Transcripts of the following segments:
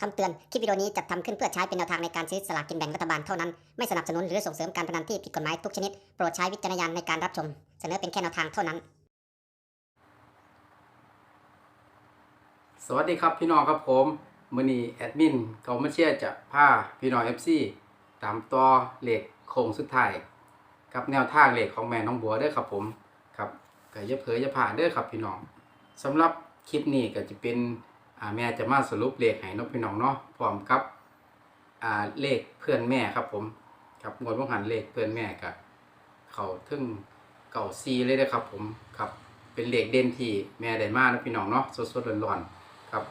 คำเตือน คลิปวิดีโอนี้จัดทำขึ้นเพื่อใช้เป็นแนวทางในการซื้อสลากกินแบ่งรัฐบาลเท่านั้น ไม่สนับสนุนหรือส่งเสริมการพนันที่ผิดกฎหมายทุกชนิด โปรดใช้วิจารณญาณในการรับชม เสนอเป็นแค่แนวทางเท่านั้น สวัสดีครับพี่น้องครับผมมือนีแอดมินเกามาเชียร์จะพาพี่น้อง FC ตามต่อเหล็กโค้งสุดท้ายกับแนวทางเหล็กของแม่น้องบัวเด้อครับผมครับก็อย่าเผลอย่าผ่านเด้อครับพี่น้องสำหรับคลิปนี้ก็จะเป็น แม่จะมาสรุปเลขให้น้องพี่น้องเนาะพร้อมกับเลขเพื่อนแม่ครับผมครับงวดว่หันเลขเพื่อนแม่กับเขาถึงเก่าซีเลยนะครับผมครับเป็นเลขเด่นที่แม่ได้มากนะพี่น้องเนาะสดๆร้อนๆครับ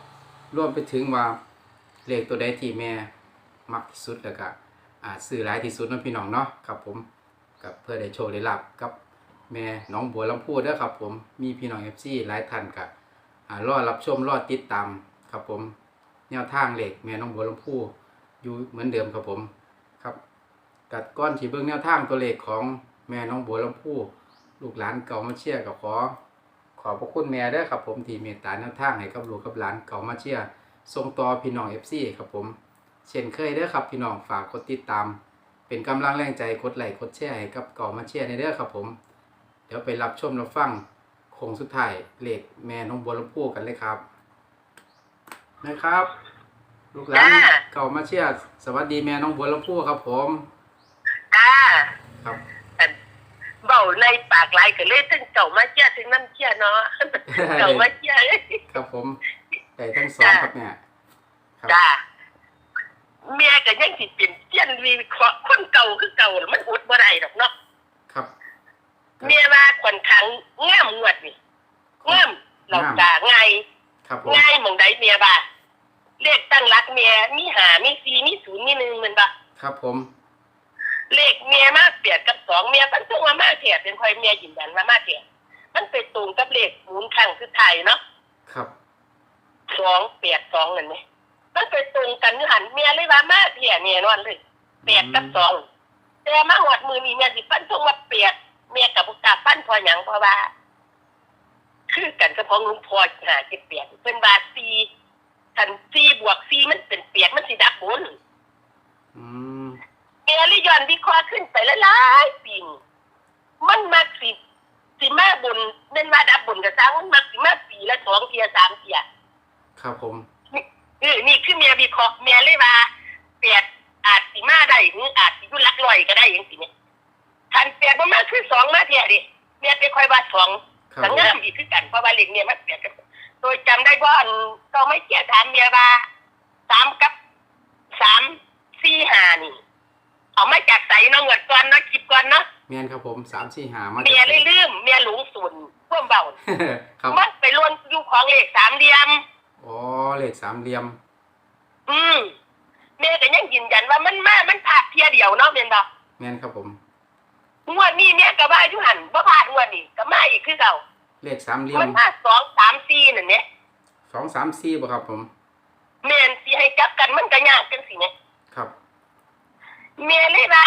รวมไปถึงว่าเลขตัวใดที่แม่มักที่สุดแล้วก็อ่าซื้อหลายที่สุดนะพี่น้องเนาะครับผมกับเพื่อได้โชว์ได้รับกับแม่น้องบัวลำพูเด้อครับผมมีพี่น้อง FC หลายท่านกับ รอรับชมรอติดตามครับผม แนวทางเหลขแม่น้องบัวลำพูอยู่เหมือนเดิมครับผมครับกัดก้อนทีเบิ่งแนวทางตัวเลขของแม่น้องบัวลำพูลูกหลานเก่ามาเชียร์กับขอ ขอบพระคุณแม่ด้อครับผมที่เมตตาแนวทางให้กับลูกกับหลานเก่ามาเชียร์ส่งต่อพี่น้อง FC ครับผม เช่นเคยเด้อครับพี่น้องฝากกดติดตาม เป็นกำลังแรงใจกดไลค์กดแชร์ให้กับเก่ามาเชียร์ในเด้อครับผม เดี๋ยวไปรับชมรับฟัง โค้งสุดท้ายเลขแม่น้องบัวลำพูกันเลยครับนะครับ ลูกหลานจ้า เก่ามาเชียร์สวัสดีแม่น้องบัวลำพูครับผมอ่าครับอันเบาในปากลายก็เลยถึงเก่ามาเจียถึงน้ำเจียเนาะเก่ามาเจียครับผมได้ทั้งสองครับเนี่ยครับจ้าเมียก็ยังสิเป็นเจียนวีเคราะห์คนเก่าคือเก่าน่ะมันอุดบ่ได้ดอกเนาะครับ เมียว่าค่อนข้างงามงวดนี่งามเราตาง่ายครับผมง่ายหมองใดเมียบ่าเลขตั้งรักเมียมีหามีสีมีศูนย์มีหนึ่งแมันบ่ครับผม เลขเมียมาเปลี่ยนกับสองเมียมันต้องว่ามาเถียเป็นคอยเมียยืนยันว่ามาเถียมันไปตรงกับเลขหมุนข้างคือไทยเนาะครับสองเปียดสองนั่นไหมมันไปตรงกันอยู่หันเมียเลยว่ามาเถียเมียนอนเลยเปียดกับสองแต่มาหอดมือนี่เมียสิปั้นตรงว่าเปียด เมียกับบุกกล้าปั้นพอหยังเพราะว่า คือกันกับของลุงพอหาจิเปียดเป็นบาซีทันซีบวกซีมันเป็นเปียดมันสิดับบนอืมเอลิยอนวิเคราะห์ขึ้นไปหลายๆปีนี่มันมักสิสิมาบุญเน้นมาดับบุญกับสร้างมันมักสิมาปีละสองเทียสามเทียครับผม เออนี่คือเมียวิเคราะห์เมียเลยว่าเปียดอาจสิมาได้หรืออาจสิอยุ่หลักลอยก็ได้อย่างสิเนี่ย ทันเปียดมันมาคือสองมาเทียดิเมียไปคอยว่าสองครับสังผมงามอีกคือกันเพราะว่าเล็กเมียมันเปียดกันโดยจำได้ว่าอันก็ไม่เกี่ยถามเมียว่าสามกับสามสี่ห้านี่ เอามาจากใสเนาะเงินก่อนเนาะคลิปก่อนเนาะเมียนครับผมสามสี่หามาเมียเลยลืมเมียหลงสุนพ่วมเบาครับมันไปล้วนอยู่ของเลขสามเหลี่ยม อ๋อเลขสามเหลี่ยม อืมเมียก็ยังยืนยันว่ามันมามันพลาดเทียเดียวเนาะเมียนบอกเมียนครับผม งวดนี้เมียก็ว่าอยู่หันบ่พลาดงวดนี้ก็มาอีกคือเก่าเลขสามเหลี่ยมัมนมาสองสามสี่นั่นเนี่ยสองสามสี่บ่ครับผมเมียนสิให้จับกันมันก็ยากจังสิเนี่ยครับเมียเลยว่า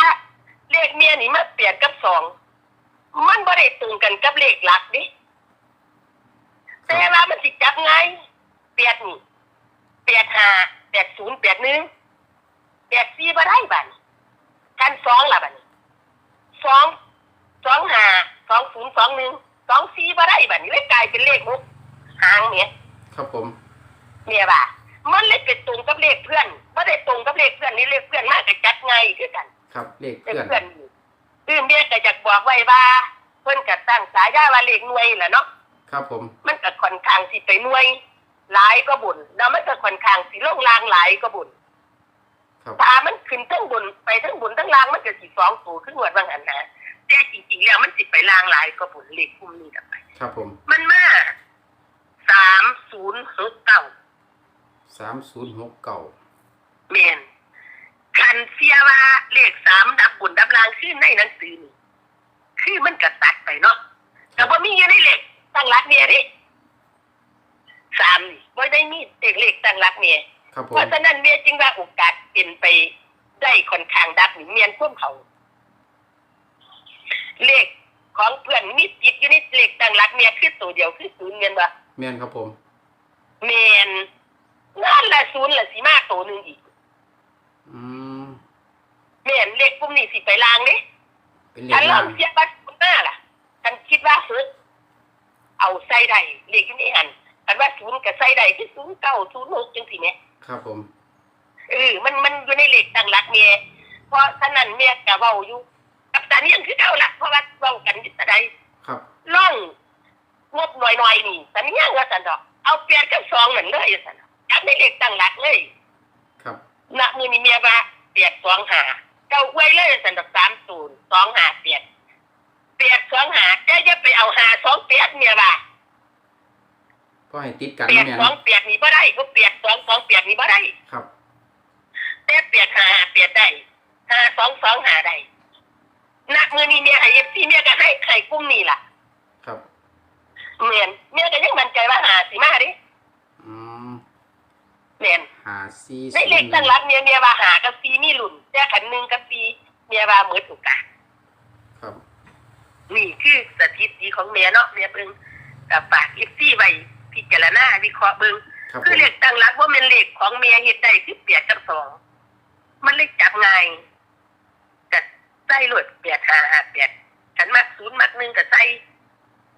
เลขเมียนี่มาเปลี่ยนกับสองมันบ่ได้ตรงกันกับเลขหลักดิครัแต่บว่ามันสิจับไงเปลี่ยนนี่เปลี่ยนห้าเปลี่ยนศูนย์เปลี่ยนหนึ่งเปลี่ยนสี่บ่ได้บัดนี้กันสองล่ะบัดนี้ สองสองห้าสองศูนย์สองหนึ่งสองสี่บ่ได้บัดนี้เลยกลายเป็นเลขมุกหางเนี่ยครับผมเมียว่ามันเลยเป็นตรงกับเลขเพื่อนบ่ได้ตรงกับเลขเพื่อนนี่เลขเพื่อนมากก็จัดไงคือกัน ครับเลขเป็นเพื่อนเพื่อนอยู่คือเมียก็จะบอกไว้ว่า เพิ่นก็ตั้งสายาว่าเลขหน่วยแหละเนาะครับผม มันก็ค่อนข้างสิไปหน่วยหลายก็บุญแล้วมันก็ค่อนข้างสิลงลางหลายก็บุญ ครับถ้ามันขึ้นทั้งบุญไปทั้งบุญทั้งลางมันก็สิสองตัวขึ้นหวดว่างั้นนะแต่จริงๆแล้วมันสิไปลางหลายก็บุญเลขคุมนี้กันไป ครับผมมันมาสามศูนย์หกเก้าสามศูนย์หกเก่าเมียนคันเสียว่าเลขสามดับบุญดับลางขึ้นในหนังสือนี่คือมันกระตัดไปเนาะแต่ว่ามีอยู่ในเลขตั้งรักเนี่ยดิสามนี่ไม่ได้มีเด็กเลขตั้งรักเนี่ยครับผเพมราะฉะนั้นเมียจึงว่าโอกาส เป็นไปได้ค่อนข้างดับนี่เมียนพ่วมเขา เลขของเพื่อนมีจิตอยู่ในเลขตั้งรักเมียคือตัวเดียวคือศูนย์เมียนว่าเมียนครับผมเมียนนั่นแหละศูนย์แหละสีมากตัวหนึ่งอีกอืมแม่นเลขกลุ่มนี้สิไปลางเด้เป็นเลฉัขนลล่าองงเสียบัตรคุณหน้าล่ะฉันคิดว่าเฮ้ยเอาใส่ได้เลขที่นี่หันฉันว่าศูนย์กับใส่ได้คือศูนย์เก้าศูนย์หกจังสิแม่ครับผม เออมันมันอยู่ในเลขต่างหลักเมียเพราะฉะนั้นเมียกะเว้าอยู่กับตานี่ยังคือเก่าละเพราะว่าเว้ากันอยู่แต่ใดครับล่องงบหน่อยๆนี่สัญญาว่าสันดอกเอาเปลี่ยนกับซองเหมือนเลยสันดอกจับในเลขต่างหลักเลย ครับณมือนี้เมียว่าเปลี่ยนสองหาเจ้าไว้เลยสันดอกสามศูนย์สองหาเปลี่ยนเปลี่ยนสองหาแกจะไปเอาหาสองเปลี่ยนเมียว่าก็ให้ติดกันเปลี่ยเนาะนแม่สองเนาะเปลี่ยนนี่บ่ได้ก็เปลี่ยนสองสองเปลี่ยนนี่บ่ได้ครับ แต่เปลี่ยนหาเปลี่ยนได้หาสองสองหาได้ณมือนี้เมียให้เอฟซีเมียก็ให้ไข่กุ้งนี่ล่ะ ครับเมียนเมียก็ยังมั่นใจว่าหาสิมาดิอืมเมียนหาซีในเลขตั้งรักเมียเมียว่าหากับซีนี่หลุนแต่ขันหนึ่งกับซีเมียว่าเหมือนถูกกันครับนี่คือสถิติของเมียเนาะเมียเบิ่งกับฝากเอฟซีไว้พิจารณาวิเคราะห์เบิ่งครับผคือมเลขตั้งรักว่าเป็นเลขของเมียเฮ็ดได้คือเปียกกับสอง มันเลขจับง่ายกับใส่หลดเปียกหาหาเปียกขันมักศูนย์มักหนึ่งกับใส่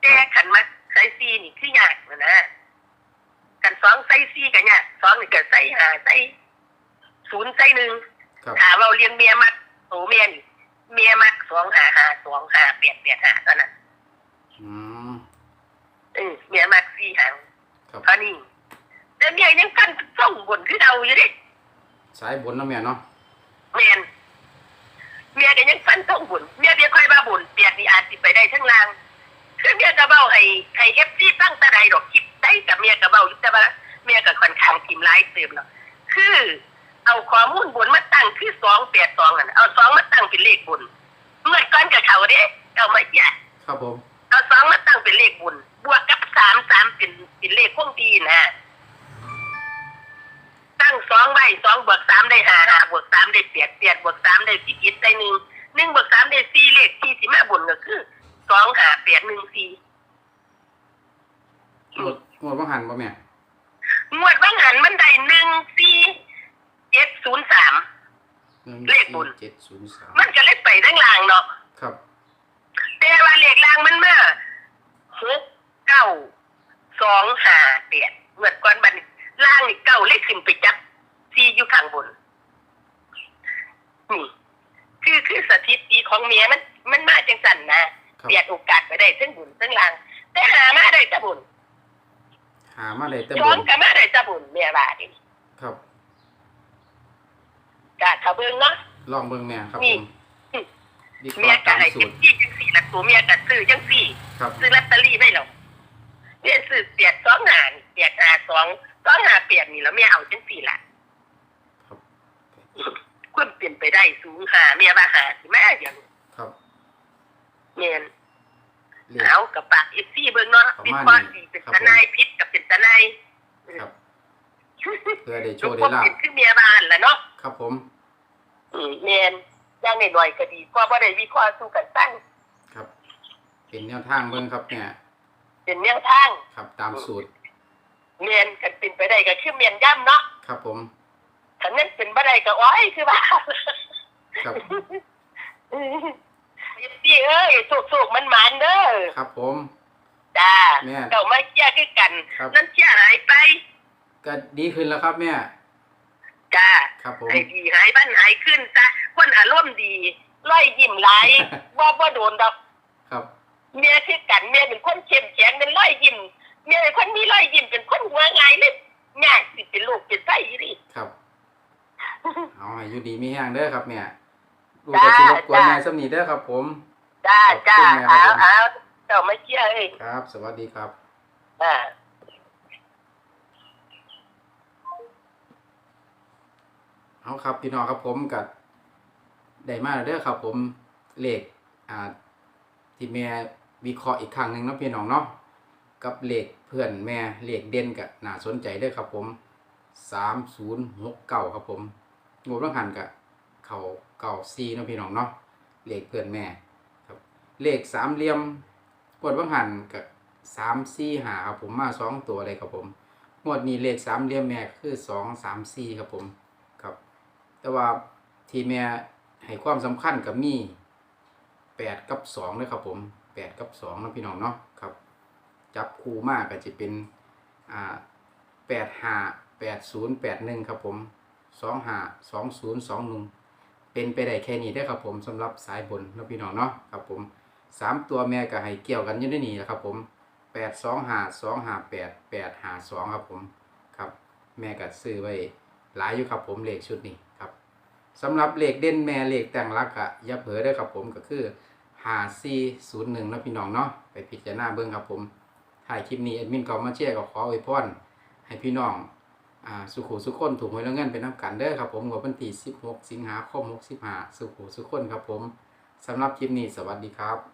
แต่ขันมักใส่ซีนี่คือยากนะนะกันสองใส่ซีกันเนี่ยากสองนี่ก็ใส่หาใส่ศูนย์ใส่หนึ่งครับถามเราเลี้ยงเมียมักโตเมียนี่เมียมักสองหาหาสองหาเปียกเปียกหาเท่านั้นอืมเออเมียมักสี่หางครับเท่านี้แต่เมียยังกันส่งบนคือเราอยู่ดิสายบนเนาะแม่เนาะ เมียนเมียก็ยังฟันท่องบุญเมียเบียค่อยมาบุญเปียกนี่อาจสิไปได้ทั้งลางคือเมียกระเบ้าให้ให้เอฟซีตั้งแตะใดดอกคลิปได้กับเมียกระเบ้าอยู่แต่ว่าเมียก็ค่อนข้างทิมไลายเติมเนาะคือ เอาข้อมูลบุญมาตั้งคือสองแปดสองอะเอาสองมาตั้งเป็นเลขบุญเมื่อก้อนกับเขาเด้เอามาแยกครับผมเอาสองมาตั้งเป็นเลขบุญ บวกกับสามสามเป็นเป็นเลขคงดีนะ ตั้งสองใบสองบวกสามได้ห้าห้าบวกสามได้เปียดเปียดบวกสามได้สิบเอ็ดได้หนึ่งหนึ่งบวกสามได้สี่เลขที่สิมาบุญก็คือสองห้าเปียดหนึ่งสี่งวดงวดว่างหันบ่แม่งวดว่างหันมันได้หนึ่งสี่เจ็ดศูนย์สามหนึ่งเลขบนเจ็ดศูนย์สามมันก็เลยไปทั้งลางเนาะครับ แต่ว่าเลขลางมันมาหกเก้าสองห้าเปียดงวดก่อนบัดน ล่างนี่เก้าเลขขึ้นไปจับสี่อยู่ข้างบนนี่คือคือสถิติของเมียมัน มันมาจังสันนะครับเปลี่ยนโอกาสไปได้ทั้งบุญทั้งลางแต่หามาได้แตะบุญหามาเลยแต่ช้บอนนก็มาได้แตะบุญเมียว่าดิครับกะเขาเบิ่งเนาะลองเบิ่งแม่ครับนี่ผมดีกเมียว่าก็ตามให้สูเก็ตบรที่จังสี่ละตัวเมียก็ซื้อจังสี่ครับซื้อลอตเตอรี่ไว้แล้วเมียซื้อเปียดสองหานี่เปียดหาสอง แล้วเมียเอาจังสี่ละครับควรเปลี่ยนไปได้สูงหาเมียว่าหาสิแม่อย่างครับเมียนเลขเอากับปากอีซี่เบิ่งเนาะประวิมาณเคราะห์นี้ดีเป็นครับตะนายพิษกับเป็นตะนายครับเพื่อได้โชทุกว์คได้นลาเป็บนคือเมียบ้านแหละเนาะครับผมอืมเมียนอย่างหน่อยๆก็ดีกว่าบ่ได้วิเคราะห์สู้กันตั้งครับ เป็นแนวทางเบิ่งครับเนี่ย เป็นแนวทางครับตามสูตร เมียนกันเป็นไปได้ก็คือเมียนย่ำเนาะครับผมถ้านั้นเป็นบ่ได้ก็อ้อยคือว่าครับอีซี่เอ้ยสุกๆมันหมันเด้อครับผมจ้าแม่เจ้ามาเชียร์คือกันครับนั่นเชียร์หายไป ก็ดีขึ้นแล้วครับแม่จ้าครับผมไอ้ดีหายบ้านหายขึ้นจ้ะคนอารมณ์ดีร้อยยิ้มไหลายบ่บ่โดนดอก ครับเมียคือกันเมียเป็นคนเข้มแข็งเป็นร้อยยิ้ม เมียเป็นคนมีร้อยยิ้มเป็นคนหัวไงายเลยยากสิเป็นลูกเป็นไส้ดิครับเอาให้อยู่ดีมีแห้งเด้อครับแม่ดูกระสิรบกวนจ้าแม่สำนีเด้อครับ ผมจ้าขอบคุณจ้าแม่ครัเอาบผมเอาเจ้ามาเชียร์เอ้ยครับ สวัสดีครับอ่าเอาครับพี่น้องครับผมกับได้มาแล้วเด้อครับ ผมเลขอ่าที่แม่วิเคราะห์อีกครั้งหนึ่งเนาะพี่น้องเนาะ กับเลขเพื่อนแม่เลขเด่นกับน่าสนใจด้อครับผมสามศูนย์หกเก้าครับผมงบต้องหันกับเขาเก่าซีเนาะพี่น้องเนาะเลขเพื่อนแม่ครับเลขสามเหลี่ยมกดว่างหันกับสามสี่หาครับผมมาสองตัวเลยครับผมงวดนี้เลขสามเหลี่ยมแม่คือสองสามสี่ครับผมครับ แต่ว่าทีแม่ให้ความสำคัญกับมีแปดกับสองเลยครับผมแปดกับสองนะพี่น้องเนาะ จับคู่มากก็จะเป็นอ่าแปดห้าแปดศูนย์แปดหนึ่งครับผมสองห้าสองศูนย์สองหนึ่งเป็นไปได้แค่นี้ได้ครับผมสำหรับสายบนนะพี่น้องเนาะครับผมสามตัวแม่ก็ให้เกี่ยวกันอยู่ในนี้แหละครับผมแปดสองห้าสองห้าแปดแปดห้าสองครับผมครับแม่ก็ซื้อไว้หลายอยู่ครับผมเลขชุดนี้ครับสำหรับเลขเด่นแม่เลขแต่งรักอะอย่าเผลอได้ครับผมก็คือห้าสี่ศูนย์หนึ่งนะพี่น้องเนาะไปพิจารณาเบิ่งครับผม ถ่ายคลิปนี้แอดมินก็มาแชร์กับขออวยพรให้พี่น้องอ่าสุขุสุขคนถูกหวยแล้วเงินเป็นน้ำกันเด้อครับผมงวดวันที่16 สิงหาคม65สุขุสุขคนครับผมสำหรับคลิปนี้สวัสดีครับ